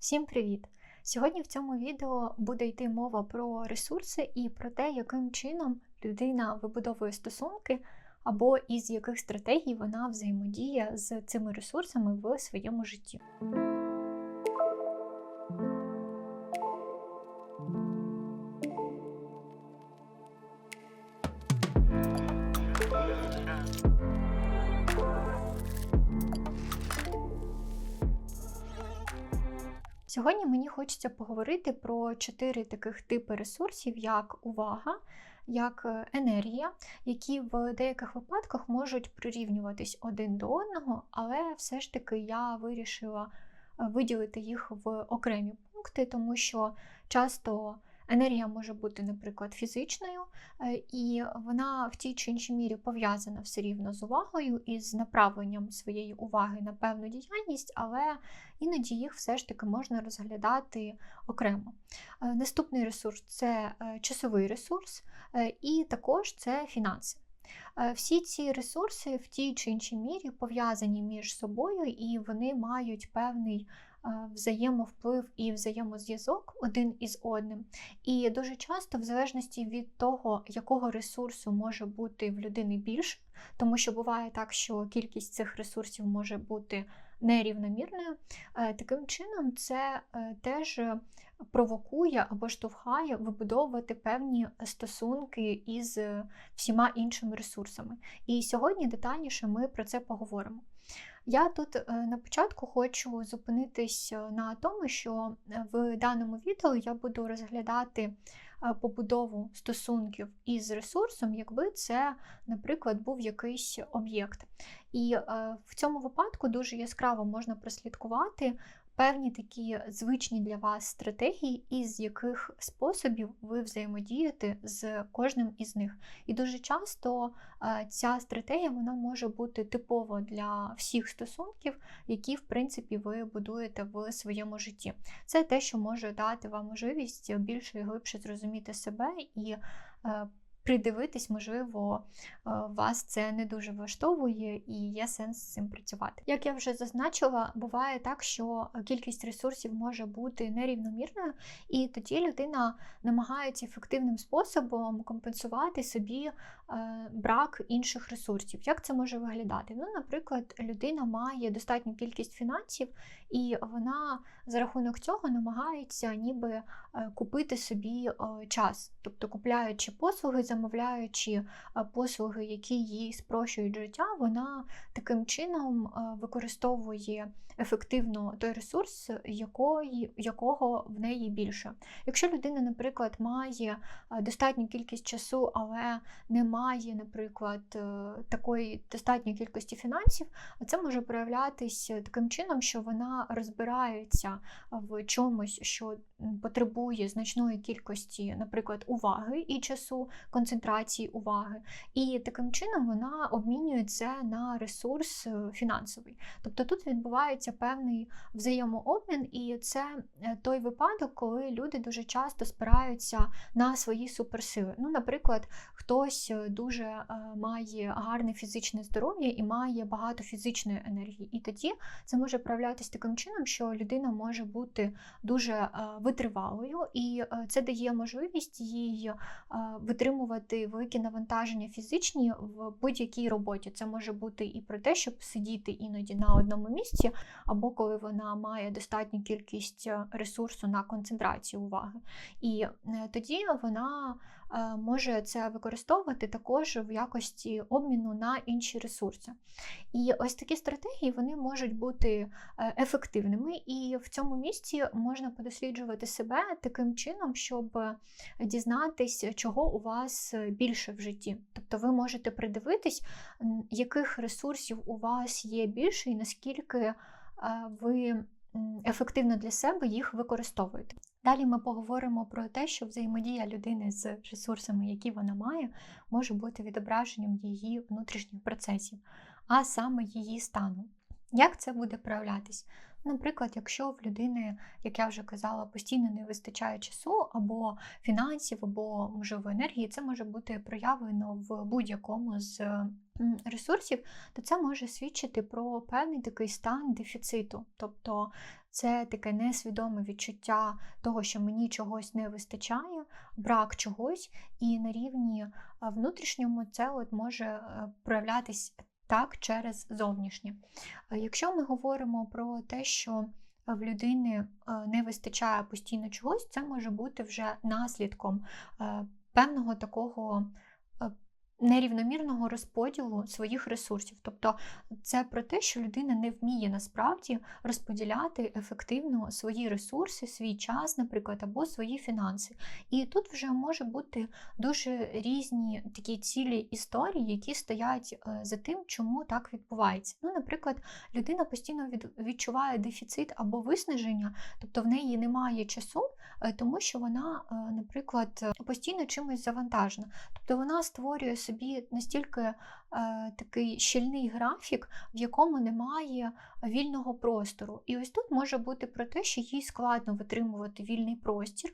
Всім привіт! Сьогодні в цьому відео буде йти мова про ресурси і про те, яким чином людина вибудовує стосунки, або із яких стратегій вона взаємодіє з цими ресурсами в своєму житті. Сьогодні мені хочеться поговорити про чотири таких типи ресурсів, як увага, як е, енергія, які в деяких випадках можуть прирівнюватись один до одного, але все ж таки я вирішила е, виділити їх в окремі пункти, тому що часто Енергія може бути, наприклад, фізичною, е, і вона в тій чи іншій мірі пов'язана все рівно з увагою і з направленням своєї уваги на певну діяльність, але іноді їх все ж таки можна розглядати окремо. Е, наступний ресурс це е, часовий ресурс, і також це фінанси. Всі ці ресурси в тій чи іншій мірі пов'язані між собою, і вони мають певний взаємовплив і взаємозв'язок один із одним. І дуже часто, в залежності від того, якого ресурсу може бути в людини більше, тому що буває так, що кількість цих ресурсів може бути нерівномірною, е, таким чином це е, теж провокує або штовхає вибудовувати певні стосунки із всіма іншими ресурсами. І сьогодні детальніше ми про це поговоримо. Я тут е, на початку хочу зупинитись е, на тому, що е, в даному відео я буду розглядати побудову стосунків із ресурсом, якби це, наприклад, був якийсь об'єкт. І в цьому випадку дуже яскраво можна прослідкувати певні такі звичні для вас стратегії, із яких способів ви взаємодієте з кожним із них. І дуже часто ця стратегія вона може бути типова для всіх стосунків, які, в принципі, ви будуєте в своєму житті. Це те, що може дати вам можливість більше і глибше зрозуміти себе і е, придивитись, можливо, е, вас це не дуже влаштовує і є сенс з цим працювати. Як я вже зазначила, буває так, що кількість ресурсів може бути нерівномірною, і тоді людина намагається ефективним способом компенсувати собі е, брак інших ресурсів. Як це може виглядати? Ну, Наприклад, людина має достатню кількість фінансів, і вона за рахунок цього намагається ніби е, купити собі час, тобто купляючи послуги замовляючи послуги, які їй спрощують життя, вона таким чином використовує ефективно той ресурс, якої, якого в неї більше. Якщо людина, наприклад, має достатню кількість часу, але не має, наприклад, е, такої достатньої кількості фінансів, це може проявлятися таким чином, що вона розбирається в чомусь, що потребує значної кількості, наприклад, уваги і часу, концентрації уваги. І таким чином вона обмінює це на ресурс е, фінансовий. Тобто тут відбувається певний взаємообмін, і це е, той випадок, коли люди дуже часто спираються на свої суперсили. Ну, Наприклад, хтось е, дуже має гарне фізичне здоров'я і має багато фізичної енергії. І тоді це може проявлятися таким чином, що людина може бути дуже витривалою, і це дає можливість їй витримувати витримувати великі навантаження фізичні в будь-якій роботі. Це може бути і про те, щоб сидіти іноді на одному місці, або коли вона має достатню кількість е, ресурсу на концентрацію уваги. І е, тоді вона Е, може це використовувати також в якості обміну на інші ресурси. І ось такі стратегії вони можуть бути ефективними, і в цьому місці можна подосліджувати себе таким чином, щоб дізнатися, чого у вас більше в житті. Тобто ви можете придивитись, яких ресурсів у вас є більше, і наскільки е, ви ефективно для себе їх використовуєте. Далі ми поговоримо про те, що взаємодія людини з ресурсами, які вона має, може бути відображенням її внутрішніх процесів, а саме її стану. Як це буде проявлятись? Наприклад, якщо в людини, як я вже казала, постійно не вистачає часу або фінансів, або можливо енергії, це може бути проявлено в будь-якому з ресурсів, то це може свідчити про певний такий стан дефіциту. Тобто це таке несвідоме відчуття того, що мені чогось не вистачає, брак чогось, і на рівні внутрішньому це от може е, проявлятись так через зовнішнє. Е, якщо ми говоримо про те, що в людини е, не вистачає постійно чогось, це може бути вже наслідком певного такого нерівномірного розподілу своїх ресурсів. Тобто це про те, що людина не вміє насправді розподіляти ефективно свої ресурси, свій час, наприклад, або свої фінанси. І тут вже може бути дуже різні такі цілі історії, які стоять е, за тим, чому так відбувається. Ну, Наприклад, людина постійно відчуває дефіцит або виснаження, тобто в неї немає часу, е, тому що вона, е, наприклад, постійно чимось завантажена. Тобто вона створює собі настільки такий щільний графік, в якому немає вільного простору. І ось тут може бути про те, що їй складно витримувати вільний простір,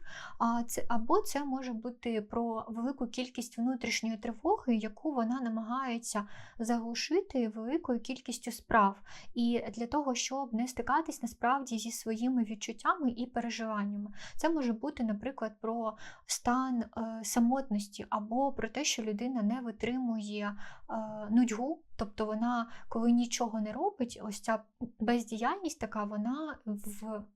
або це може бути про велику кількість внутрішньої тривоги, яку вона намагається заглушити великою кількістю справ. І для того, щоб не стикатись насправді зі своїми відчуттями і переживаннями. Це може бути, наприклад, про стан е, самотності, або про те, що людина не витримує е, нудьгу, тобто вона, коли нічого не робить, ось ця бездіяльність така, вона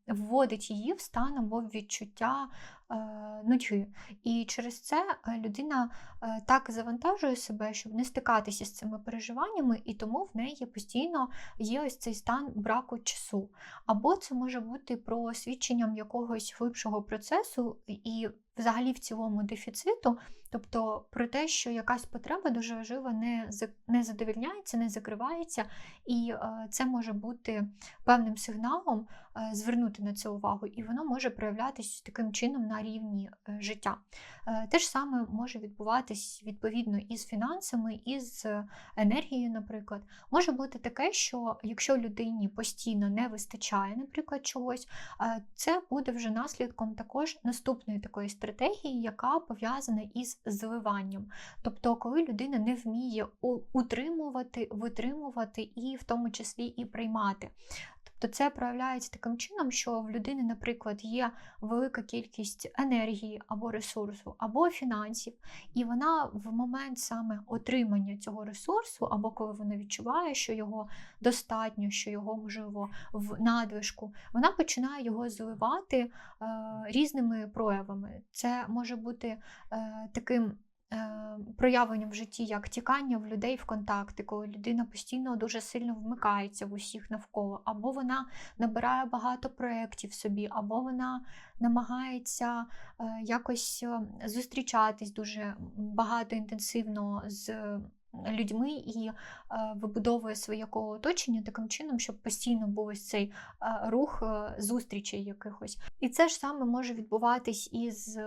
вводить її в стан або в відчуття е, нудьги. І через це е, людина е, так завантажує себе, щоб не стикатися з цими переживаннями, і тому в неї постійно є ось цей стан браку часу. Або це може бути про свідченням якогось глибшого процесу і взагалі в цілому дефіциту. Тобто про те, що якась потреба дуже важлива, не не задовільняється, не закривається, і е, це може бути певним сигналом звернути на це увагу, і воно може проявлятися таким чином на рівні е, життя. Те ж саме може відбуватись відповідно і з фінансами, і з енергією, наприклад. Може бути таке, що якщо людині постійно не вистачає, наприклад, чогось, це буде вже наслідком також наступної такої стратегії, яка пов'язана із зливанням. Тобто, коли людина не вміє утримувати, витримувати і в тому числі і приймати. Тобто це проявляється таким чином, що в людини, наприклад, є велика кількість енергії або ресурсу, або фінансів, і вона в момент саме отримання цього ресурсу, або коли вона відчуває, що його достатньо, що його можливо в надвижку, вона починає його зливати е, різними проявами. Це може бути е, таким. Е, проявленням в житті як тікання в людей в контакти, коли людина постійно дуже сильно вмикається в усіх навколо, або вона набирає багато проєктів собі, або вона намагається е, якось е, зустрічатись дуже багато інтенсивно з людьми і е, вибудовує своє коло оточення таким чином, щоб постійно був ось цей е, рух е, зустрічей якихось. І це ж саме може відбуватись із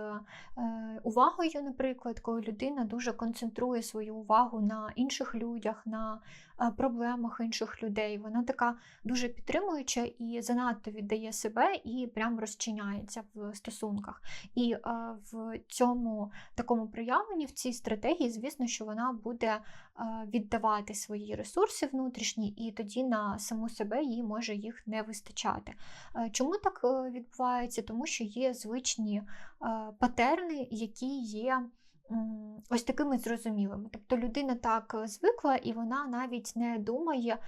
увагою, наприклад, коли людина дуже концентрує свою увагу на інших людях, на проблемах інших людей. Вона така дуже підтримуюча і занадто віддає себе і прям розчиняється в стосунках. І в цьому такому проявленні, в цій стратегії, звісно, що вона буде віддавати свої ресурси внутрішні, і тоді на саму себе їй може їх не вистачати. Чому так е, відбувається? Тому що є звичні патерни, які є ось такими зрозумілими. Тобто людина так е, звикла, і вона навіть не думає е,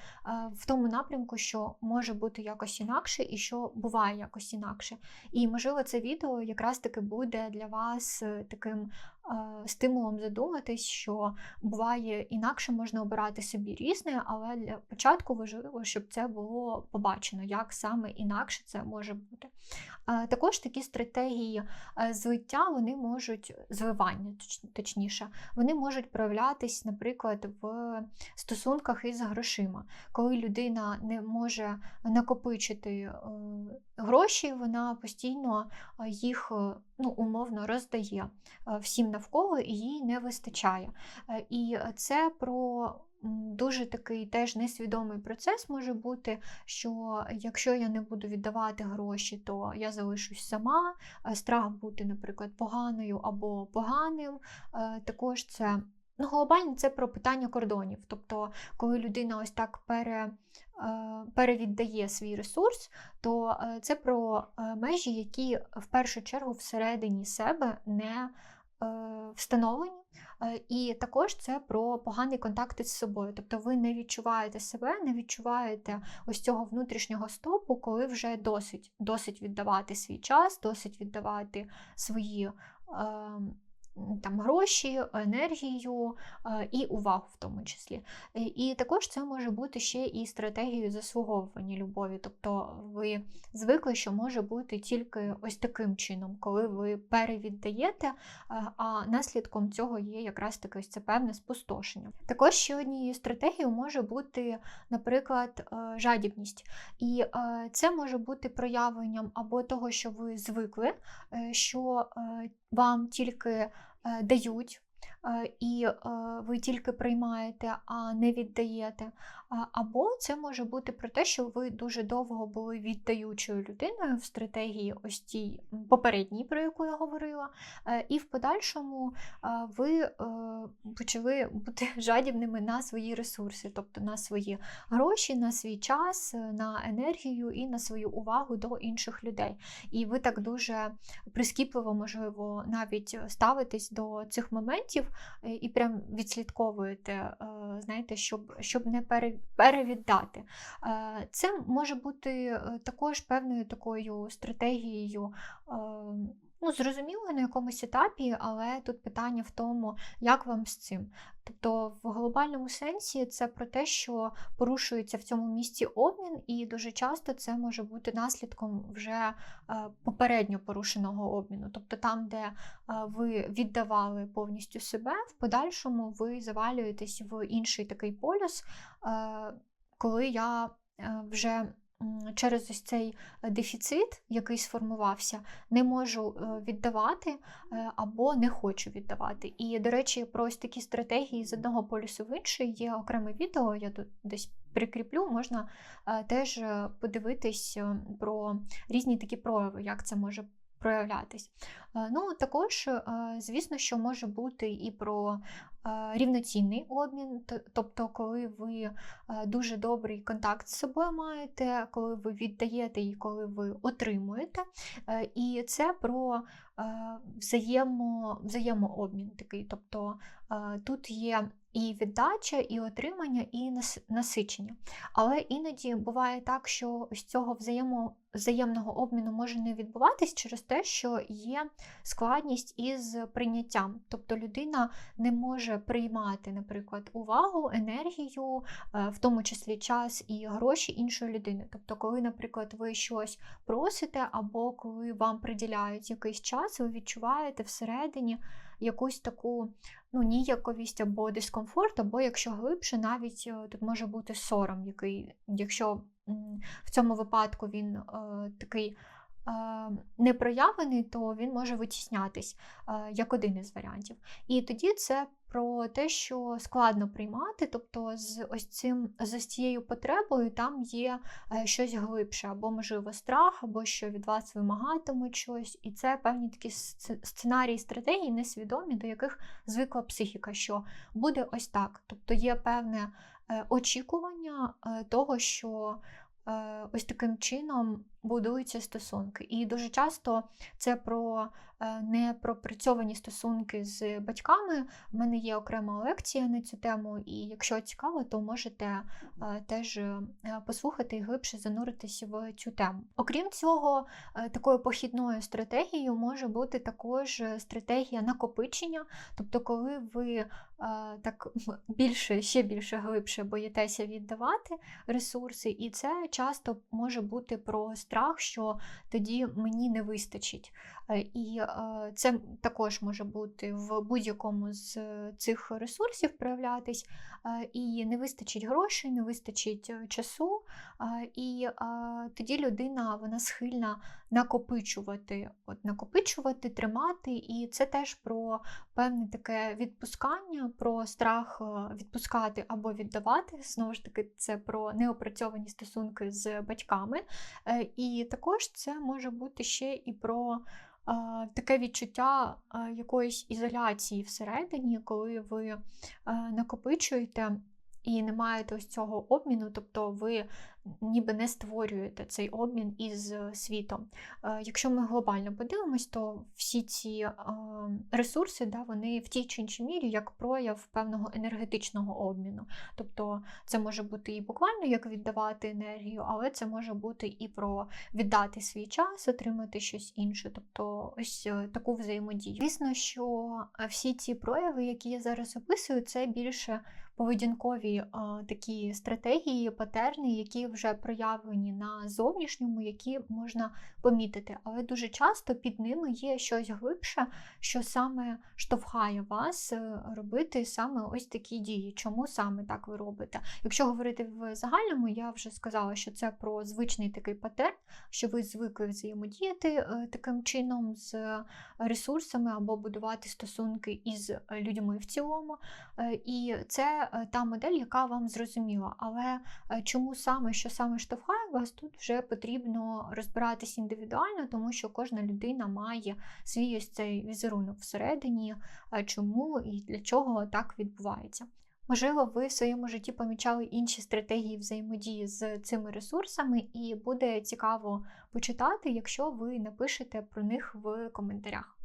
в тому напрямку, що може бути якось інакше і що буває якось інакше. І, можливо, це відео якраз таки буде для вас е, таким стимулом задуматись, що буває інакше можна обирати собі різне, але для початку важливо, щоб це було побачено, як саме інакше це може бути. Також такі стратегії злиття вони можуть зливання, точніше, вони можуть проявлятись, наприклад, в стосунках із грошима. Коли людина не може накопичити е, гроші, вона постійно їх ну, умовно роздає всім навколо і їй не вистачає. Е, і це про дуже такий теж несвідомий процес може бути, що якщо я не буду віддавати гроші, то я залишусь сама. Е, страх бути, наприклад, поганою або поганим. Е, також це Ну, глобально це про питання кордонів. Тобто, коли людина ось так пере, перевіддає свій ресурс, то це про межі, які в першу чергу всередині себе не встановлені. Е, і також це про поганий контакт із собою. Тобто ви не відчуваєте себе, не відчуваєте ось цього внутрішнього стопу, коли вже досить досить віддавати свій час, досить віддавати свої. Там гроші, енергію е, і увагу в тому числі. Е, і також це може бути ще і стратегією заслуговування любові. Тобто ви звикли, що може бути тільки ось таким чином, коли ви перевіддаєте, е, а наслідком цього є якраз таке ось це певне спустошення. Також ще однією стратегією може бути, наприклад, жадібність. І це може бути проявленням або того, що ви звикли, що вам тільки дають, е, і е, ви тільки приймаєте, а не віддаєте. Або це може бути про те, що ви дуже довго були віддаючою людиною в стратегії, ось тій попередній, про яку я говорила, і в подальшому ви почали бути жадібними на свої ресурси, тобто на свої гроші, на свій час, на енергію і на свою увагу до інших людей. І ви так дуже прискіпливо, можливо, навіть ставитесь до цих моментів е, і прям відслідковуєте, е, знаєте, щоб щоб не перевіддати. Е, це може бути також певною такою стратегією ну, зрозуміло на якомусь етапі, але тут питання в тому, як вам з цим. Тобто, в глобальному сенсі це про те, що порушується в цьому місці обмін, і дуже часто це може бути наслідком вже е, попередньо порушеного обміну. Тобто там, де е, ви віддавали повністю себе, в подальшому ви завалюєтесь в інший такий полюс, е, коли я вже через ось цей е, дефіцит, який сформувався, не можу е, віддавати е, або не хочу віддавати. І, до речі, про ось такі стратегії з одного полюсу в інший є окреме відео, я тут десь прикріплю, можна теж подивитись про різні такі прояви, як це може проявлятись. Ну, Також, звісно, що може бути і про рівноцінний обмін, тобто, коли ви дуже добрий контакт з собою маєте, коли ви віддаєте і коли ви отримуєте. І це про взаємо, взаємообмін такий. Тобто тут є і віддача, і отримання, і насичення. Але іноді буває так, що з цього взаємо, взаємного обміну може не відбуватись через те, що є складність із прийняттям. Тобто людина не може приймати, наприклад, увагу, енергію, е, в тому числі час і гроші іншої людини. Тобто, коли, наприклад, ви щось просите, або коли вам приділяють якийсь час, ви відчуваєте всередині якусь таку ну, ніяковість або дискомфорт, або якщо глибше, навіть е, тут може бути сором, який, якщо в цьому випадку він е, такий не проявлений, то він може витіснятись як один із варіантів. І тоді це про те, що складно приймати, тобто з ось цим з цією потребою там є е, щось глибше, або, можливо, страх, або що від вас вимагатимуть щось. І це певні такі сценарії, стратегії, несвідомі, до яких звикла психіка, що буде ось так. Тобто є певне е, очікування е, того, що ось таким чином будуються стосунки. І дуже часто це про е, непропрацьовані стосунки з батьками. У мене є окрема лекція на цю тему, і якщо цікаво, то можете е, теж е, послухати і глибше зануритися в цю тему. Окрім цього, такою похідною стратегією може бути також стратегія накопичення, тобто, коли ви так більше, ще більше глибше боїтеся віддавати ресурси, і це часто може бути про страх страх, що тоді мені не вистачить. Е, і е, це також може бути в будь-якому з цих ресурсів проявлятись, е, і не вистачить грошей, не вистачить часу, і тоді людина вона схильна накопичувати, от накопичувати, тримати, і це теж про певне таке відпускання, про страх відпускати або віддавати. Знову ж таки, це про неопрацьовані стосунки з батьками. І також це може бути ще і про таке відчуття якоїсь ізоляції всередині, коли ви накопичуєте і не маєте ось цього обміну, тобто ви ніби не створюєте цей обмін із світом. Е, Якщо ми глобально подивимось, то всі ці е, ресурси, да, вони в тій чи іншій мірі як прояв певного енергетичного обміну. Тобто це може бути і буквально як віддавати енергію, але це може бути і про віддати свій час, отримати щось інше, тобто ось е, таку взаємодію. Звісно, що всі ці прояви, які я зараз описую, це більше поведінкові а, такі стратегії, патерни, які вже проявлені на зовнішньому, які можна помітити. Але дуже часто під ними є щось глибше, що саме штовхає вас е, робити саме ось такі дії. Чому саме так ви робите? Якщо говорити в загальному, я вже сказала, що це про звичний такий патерн, що ви звикли взаємодіяти е, таким чином з ресурсами або будувати стосунки із людьми в цілому. Е, І це е, та модель, яка вам зрозуміла. Але е, чому саме, що саме штовхає вас, тут вже потрібно розбиратись індивідуально, тому що кожна людина має свій ось цей візерунок всередині, е, чому і для чого так відбувається. Можливо, ви в своєму житті помічали інші стратегії взаємодії з цими ресурсами, і буде цікаво почитати, якщо ви напишете про них в коментарях.